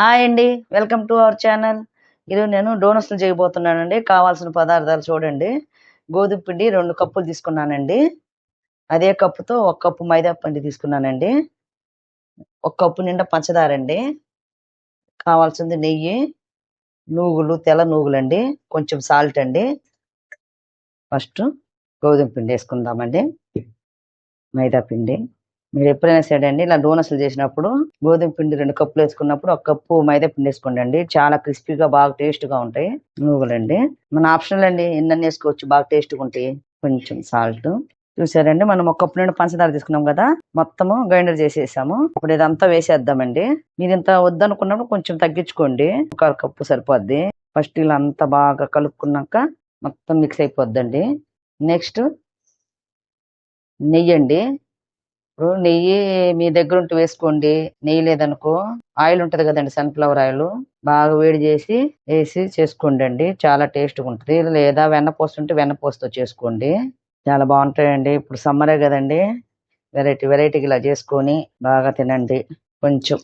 Hi అండి welcome to our channel. ఈరోజు నేను డోనట్స్లు చేయబోతున్నానండి. కావాల్సిన పదార్థాలు చూడండి. గోధుమ పిండి రెండు కప్పులు తీసుకున్నానండి. అదే కప్పుతో ఒక కప్పు మైదా పిండి తీసుకున్నానండి. ఒక కప్పు నిండా పంచదార అండి. కావాల్సింది నెయ్యి నూగులు తెల్ల నూగులండి. కొంచెం సాల్ట్ అండి. ఫస్ట్ గోధుమ పిండి వేసుకుందామండి. మైదా పిండి. మీరు ఎప్పుడైనా సరే అండి ఇలా డోనట్స్లు చేసినప్పుడు గోధుమ పిండి రెండు కప్పులు వేసుకున్నప్పుడు ఒక కప్పు మైదా పిండి వేసుకోండి అండి చాలా క్రిస్పీగా బాగా టేస్ట్గా ఉంటాయి. నువ్వులండి మన ఆప్షనల్ అండి ఎన్నెన్ని వేసుకోవచ్చు బాగా టేస్ట్గా ఉంటాయి. కొంచెం సాల్ట్. చూసారండి మనం ఒక కప్పు నుండి పంచదార తీసుకున్నాం కదా మొత్తము గ్రైండర్ చేసేసాము. ఇప్పుడు ఇదంతా వేసేద్దామండి. మీరు ఇంత వద్దనుకున్నప్పుడు కొంచెం తగ్గించుకోండి. ఒక కప్పు సరిపోద్ది. ఫస్ట్ ఇలా అంతా బాగా కలుపుకున్నాక మొత్తం మిక్స్ అయిపోద్దండి. నెక్స్ట్ నెయ్యి అండి ఇప్పుడు నెయ్యి మీ దగ్గర ఉంటే వేసుకోండి. నెయ్యి లేదనుకో ఆయిల్ ఉంటది కదండి సన్ఫ్లవర్ ఆయిల్. బాగా వేడి చేసి వేసి చేసుకోండి అండి చాలా టేస్ట్గా ఉంటుంది. లేదా వెన్నపూస ఉంటే పోస్తూ చేసుకోండి. చాలా బాగుంటాయండి. ఇప్పుడు సమ్మరే కదండి. వెరైటీ వెరైటీ ఇలా చేసుకొని బాగా తినండి. కొంచెం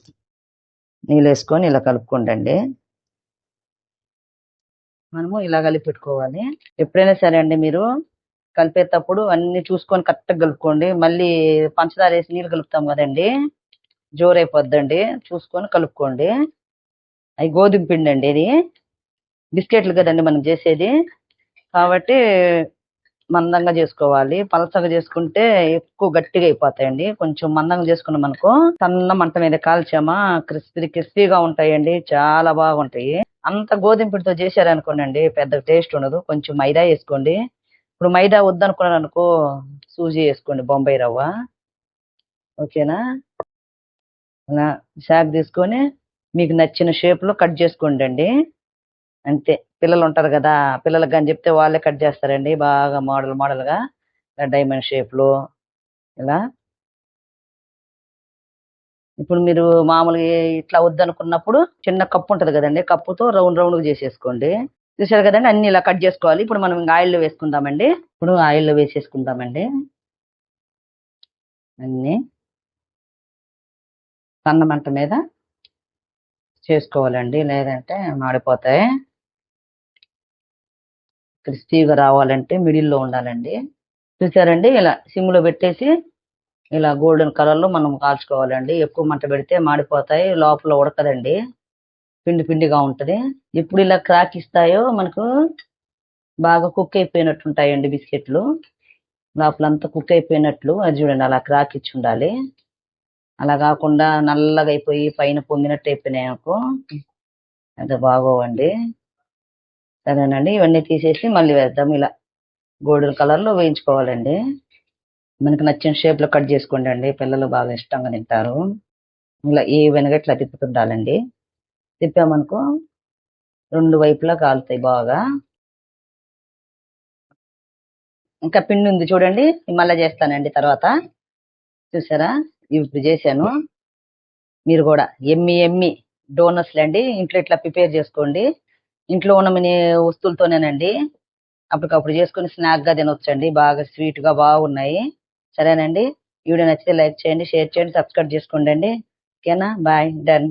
నీళ్ళు వేసుకొని ఇలా కలుపుకోండి మనము ఇలా కలిపి పెట్టుకోవాలి. ఎప్పుడైనా సరే అండి మీరు కలిపేటప్పుడు అన్ని చూసుకొని కరెక్ట్గా కలుపుకోండి. మళ్ళీ పంచదార వేసి నీళ్ళు కలుపుతాం కదండి. జోరైపోద్దండి. చూసుకొని కలుపుకోండి. అవి గోధుమ పిండి అండి ఇది. బిస్కెట్లు కదండి మనం చేసేది. కాబట్టి మందంగా చేసుకోవాలి. పలసగా చేసుకుంటే ఎక్కువ గట్టిగా అయిపోతాయండి. కొంచెం మందంగా చేసుకున్నాం అనుకో సన్న మంట మీద కాల్చామా క్రిస్పీ క్రిస్పీగా ఉంటాయండి. చాలా బాగుంటాయి. అంత గోధుమ పిండితో చేశారనుకోండి పెద్ద టేస్ట్ ఉండదు. కొంచెం మైదా వేసుకోండి. ఇప్పుడు మైదా వద్దనుకున్నాను అనుకో సూజీ వేసుకోండి బొంబాయి రవ్వ. ఓకేనా? అలా శాక్ తీసుకొని మీకు నచ్చిన షేప్లో కట్ చేసుకోండి అండి అంతే పిల్లలు ఉంటారు కదా పిల్లలకు కానీ చెప్తే వాళ్ళే కట్ చేస్తారండి. బాగా మోడల్ మోడల్గా డైమండ్ షేప్లో. ఇలా ఇప్పుడు మీరు మామూలుగా ఇట్లా వద్దనుకున్నప్పుడు చిన్న కప్పు ఉంటుంది కదండి కప్పుతో రౌండ్ రౌండ్గా చేసేసుకోండి. చూసారు కదండి? అన్ని ఇలా కట్ చేసుకోవాలి. ఇప్పుడు మనం ఇంకా ఆయిల్లో వేసుకుందామండి. ఇప్పుడు ఆయిల్లో వేసేసుకుందామండి. అన్ని సన్నమంట మీద చేసుకోవాలండి. లేదంటే మాడిపోతాయి. క్రిస్పీగా రావాలంటే మిడిల్లో ఉండాలండి. చూసారండి? ఇలా సిమ్లో పెట్టేసి ఇలా గోల్డెన్ కలర్లో మనం కాల్చుకోవాలండి. ఎక్కువ మంట పెడితే మాడిపోతాయి. లోపల ఉడకదండి. పిండి పిండిగా ఉంటుంది. ఎప్పుడు ఇలా క్రాక్ ఇస్తాయో మనకు బాగా కుక్ అయిపోయినట్టు ఉంటాయండి బిస్కెట్లు. లోపలంతా కుక్ అయిపోయినట్లు. అది చూడండి అలా క్రాక్ ఇచ్చి ఉండాలి. అలా కాకుండా నల్లగా అయిపోయి పైన పొంగినట్టు అయిపోయినాయి అనుకో అంత బాగోవండి. సరేనండి ఇవన్నీ తీసేసి మళ్ళీ వేద్దాం. ఇలా గోల్డెన్ కలర్లో వేయించుకోవాలండి. మనకు నచ్చిన షేప్లో కట్ చేసుకోండి అండి. పిల్లలు బాగా ఇష్టంగా తింటారు. ఇలా ఏ వెనక ఇట్లా తిప్పుతుండాలండి తిప్పామనుకో రెండు వైపులా కాలుతాయి బాగా. ఇంకా పిండి ఉంది చూడండి మళ్ళీ చేస్తానండి తర్వాత. చూసారా? ఇప్పుడు చేశాను. మీరు కూడా ఎమ్మి ఎమ్మి డోనట్స్లు అండి ఇంట్లో ఇట్లా ప్రిపేర్ చేసుకోండి. ఇంట్లో ఉన్న వస్తువులతోనేనండి. అప్పటికప్పుడు చేసుకుని స్నాక్గా తినొచ్చండి బాగా స్వీట్గా బాగున్నాయి. సరేనండి? వీడియో నచ్చితే లైక్ చేయండి షేర్ చేయండి సబ్స్క్రైబ్ చేసుకోండి అండి ఓకేనా? Bye done.